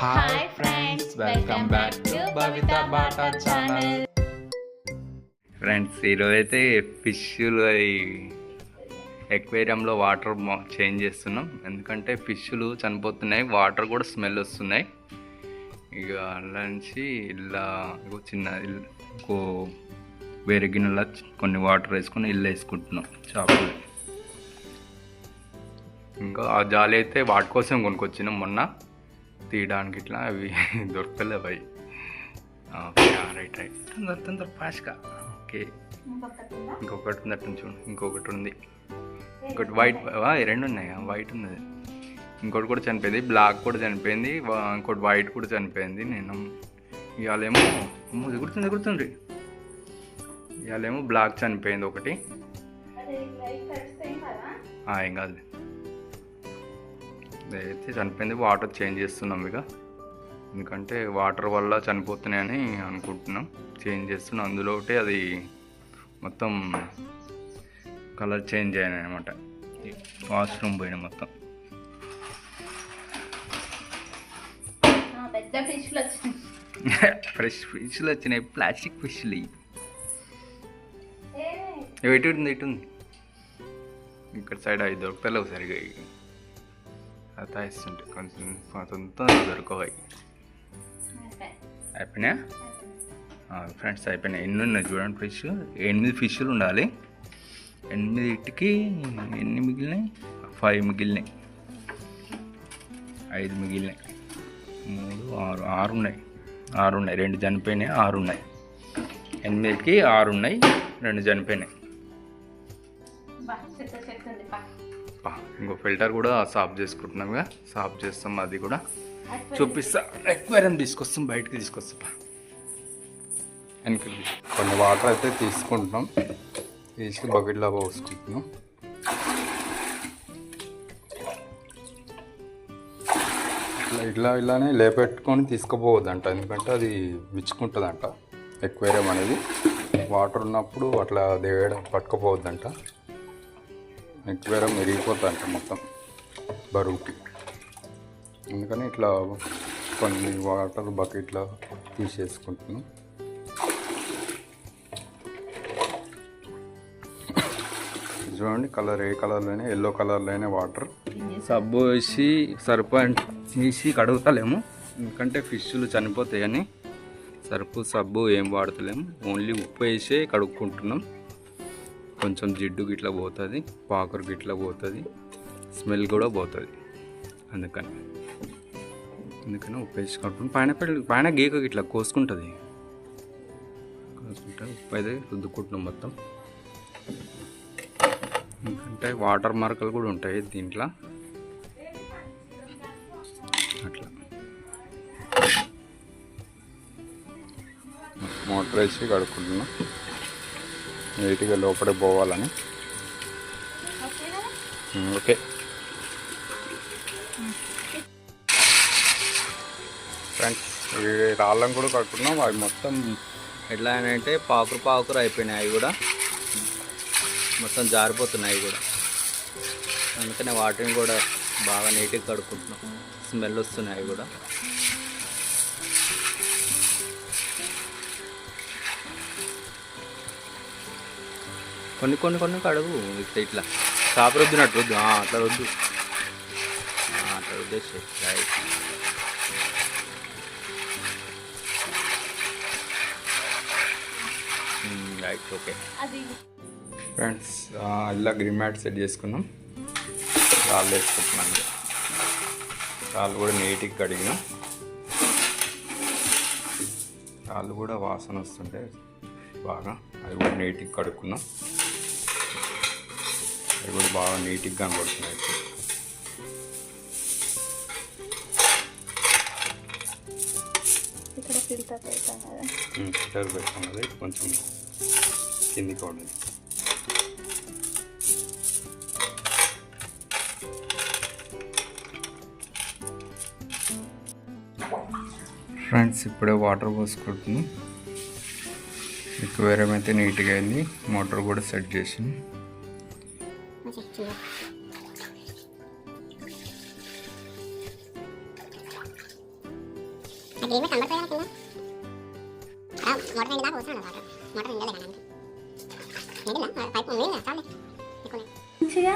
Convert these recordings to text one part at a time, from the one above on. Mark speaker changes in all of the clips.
Speaker 1: Hi friends welcome back to Bata channel
Speaker 2: friends ఈరోజైతే ఫిష్లు ఎక్వేరియంలో water change చేస్తున్నాం. ఎందుకంటే ఫిష్లు చనిపోతున్నాయి వాటర్ కూడా స్మెల్ వస్తున్నాయి. ఇక అలా నుంచి ఇలా చిన్న ఇంకో వేరే గిన్నెలో కొన్ని వాటర్ వేసుకొని ఇల్లు వేసుకుంటున్నాం చేపలు. ఇంకా ఆ జాలి అయితే వాటి కోసం కొనుక్కొచ్చినాం మొన్న. తీయడానికి ఇట్లా అవి దొరకలేవు అవి. రైట్ రైట్ తొందర తొందర ఫాస్ట్గా ఓకే. ఇంకొకటి ఉంది? అటు చూడు. ఇంకొకటి ఉంది. ఇంకోటి వైట్ రెండు ఉన్నాయి. వైట్ ఉన్నది. ఇంకోటి కూడా చనిపోయింది. బ్లాక్ కూడా చనిపోయింది. వా- ఇంకోటి వైట్ కూడా చనిపోయింది. నేను ఇవాళేమో అమ్మో, ఎగురుతుంది ఎగురుతుంది ఇవాళేమో బ్లాక్ చనిపోయింది ఒకటి. ఆ, ఏం కాదు అయితే చనిపోయింది. వాటర్ చేంజ్ చేస్తున్నాం ఇక. ఎందుకంటే వాటర్ వల్ల చనిపోతున్నాయని అనుకుంటున్నాం. చేంజ్ చేస్తున్నాం. అందులో ఒకటి అది మొత్తం కలర్ చేంజ్ అయ్యాయి అనమాట వాష్రూమ్ పోయిన మొత్తం. ఫ్రెష్ ఫిష్లు వచ్చినాయి. ప్లాస్టిక్ ఫిష్లు ఇవి. ఎటు ఉంది? ఇటు ఉంది? ఇక్కడ సైడ్ అవి దొరకలేవు సరిగా ఇవి. కొంచెం కొంచెం దొరకవు అయిపోయినా అయిపోయినాయా ఫ్రెండ్స్ అయిపోయినాయి. ఎన్ని ఉన్నాయి చూడండి ఫిష్ ఎనిమిది ఫిష్లు ఉండాలి. ఎనిమిదిటికి ఎన్ని మిగిలినాయి? ఫైవ్ మిగిలినాయి. ఐదు మిగిలినాయి. మూడు ఆరు ఆరు ఉన్నాయి. ఆరు ఉన్నాయి. రెండు చనిపోయినాయి ఆరు ఉన్నాయి. ఎనిమిదికి ఆరు ఉన్నాయి రెండు చనిపోయినాయి. ఇంకో ఫిల్టర్ కూడా సాఫ్ చేసుకుంటున్నాం సాఫ్ చేస్తాం అది కూడా. చూపిస్తా. ఎక్వేరియం తీసుకొస్తాం బయటకి తీసుకొస్తా. వెనక్కి కొన్ని వాటర్ అయితే తీసుకుంటున్నాం. తీసి బకెట్లో పోసుకుంటున్నాం. ఇట్లా ఇట్లా ఇలానే లేపెట్టుకొని తీసుకుపోవద్దంట. ఎందుకంటే అది విచ్చుకుంటుందంట. ఎక్వేరియం అనేది. వాటర్ ఉన్నప్పుడు అట్లా దేవేయడం పట్టుకుపోవద్దంట. ఎక్వేరియం విరిగిపోతుందంట మొత్తం బరువుకి. అందుకని ఇట్లా కొన్ని వాటర్ బకెట్లో తీసేసుకుంటున్నాం. చూడండి కలర్ ఏ కలర్లోనే ఎల్లో కలర్లోనే వాటర్. సబ్బు వేసి సర్పు తీసి కడుగుతలేము. ఎందుకంటే ఫిష్లు చనిపోతాయని. సర్పు సబ్బు ఏం వాడతలేము. ఓన్లీ ఉప్పు వేసే కడుక్కుంటున్నాం. కొంచెం జిడ్డు గిట్లా పోతుంది పాకరు గిట్లా పోతుంది స్మెల్ కూడా పోతుంది. అందుకని. అందుకని ఉప్పు వేసి పైన పెళ్ళి పైన గీక ఇట్లా కోసుకుంటుంది. కోసుకుంటే ఉప్పు అయితే రుద్దుకుంటున్నాం మొత్తం. ఎందుకంటే వాటర్ మార్కులు కూడా ఉంటాయి దీంట్లో. అట్లా. మోటర్ వేసి కడుక్కుంటున్నాం. నీట్గా లోపలికి పోవాలని. ఓకే. ఫ్రెండ్స్ ఇవి రాళ్ళం కూడా కట్టుకున్నాం. అవి మొత్తం ఎట్లా అంటే పాకురు పాకురు అయిపోయినాయి అవి కూడా. మొత్తం జారిపోతున్నాయి అవి కూడా. అందుకనే వాటిని కూడా బాగా నీట్గా కడుక్కుంటున్నాం. స్మెల్ వస్తున్నాయి అవి కూడా. కొన్ని కొన్ని కొన్ని కడుగు ఇట్లా ఇట్లా. చాప రుద్దినట్టు రుద్దు అట్లా రుద్దు ఆ, అట్లా రుద్దేసి రైట్ రైట్ ఓకే
Speaker 1: అది.
Speaker 2: ఫ్రెండ్స్ ఇలా గ్రీన్ మ్యాట్ సెట్ చేసుకున్నాం. రాళ్ళు వేసుకుంటున్నాం. రాళ్ళు కూడా నీట్గా కడిగినాం. రాళ్ళు కూడా వాసన వస్తుంటే బాగా. అవి కూడా నీట్గా కడుక్కున్నాం. అవి కూడా బాగా నీట్గా కనబడుతున్నాయి.
Speaker 1: ఇక్కడ ఫిల్టర్ పెడతాం కదా.
Speaker 2: కదా కొంచెం కిందికి ఉండదు ఫ్రెండ్స్ ఇప్పుడే వాటర్ పోసుకుంటున్నాం. ఎక్వేరియం అయితే నీట్గా అయింది మోటార్ కూడా సెట్ చేసింది.
Speaker 3: గ్రీన్ కనబడుతుంది కింద మోటార్ నిండా పోతున్నాడు వాటర్ మోటార్ నిండలే కానీ నిండినా పైపు ఉంది చాలే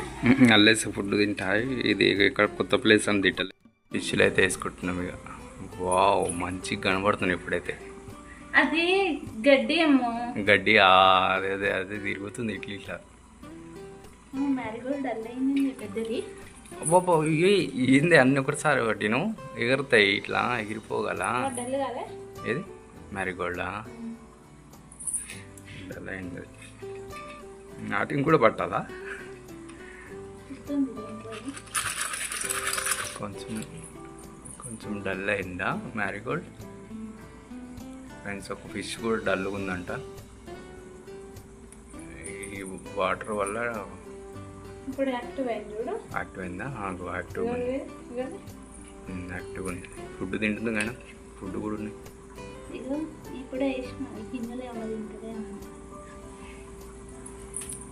Speaker 2: అల్లేసి ఫుడ్ తింటా ఇది ఇక్కడ కొత్త ప్లేస్ అని తింటలే ఫిష్లు అయితే వేసుకుంటున్నాం ఇక వావ్ మంచిగా కనబడుతుంది ఇప్పుడైతే
Speaker 1: అది గడ్డి ఏమో
Speaker 2: గడ్డి అదే అదే అదే తిరుగుతుంది ఇట్లా ఇట్లా
Speaker 1: మ్యారీగోల్డ్
Speaker 2: బాబా ఏంది అన్ని ఒకటిసారి పట్టిను ఎగురుతాయి ఇట్లా ఎగిరిపోగల. ఏది? మ్యారీగోల్డా? డల్ అయింది. నాటిని కూడా పట్టాలా. కొంచెం కొంచెం డల్ అయిందా మ్యారీగోల్డ్? ఫ్రెండ్స్ ఒక ఫిష్ కూడా డల్గా ఉందంట. ఈ వాటర్ వల్ల
Speaker 1: ఇప్పుడు యాక్టివ్ అయింది చూడు.
Speaker 2: యాక్టివ్ అయిందా? యాక్టివ్ ఉంది. యాక్టివ్ ఫుడ్ తింటుంది కానీ ఫుడ్ కూడా ఉంది.
Speaker 1: ఇప్పుడే వేసిన. గిన్నెలు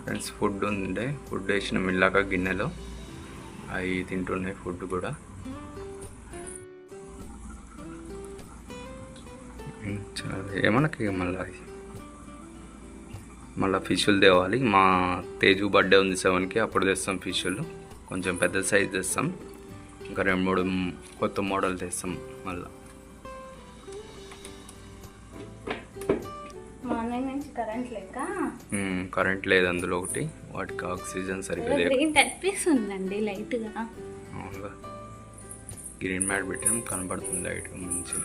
Speaker 2: ఫ్రెండ్స్ ఫుడ్ ఉండే ఫుడ్ వేసిన మిల్లాక గిన్నెలో. అవి తింటున్నాయి ఫుడ్ కూడా. ఏమనకి మళ్ళీ? మళ్ళీ ఫిష్లు తేవాలి. మా తేజు బర్త్డే ఉంది సెవెన్కి అప్పుడు తెస్తాం ఫిష్లు కొంచెం పెద్ద సైజ్ తెస్తాం. ఇంకా రెండు మూడు కొత్త మోడల్ తెస్తాం మళ్ళీ.
Speaker 1: కరెంట్
Speaker 2: లేదు అందులో ఒకటి. వాటికి ఆక్సిజన్ సరిగ్గా లేదు.
Speaker 1: కనిపిస్తుందండి లైట్గా
Speaker 2: అవునుగా. గ్రీన్ మ్యాట్ పెట్టినాం కనబడుతుంది లైట్గా మంచి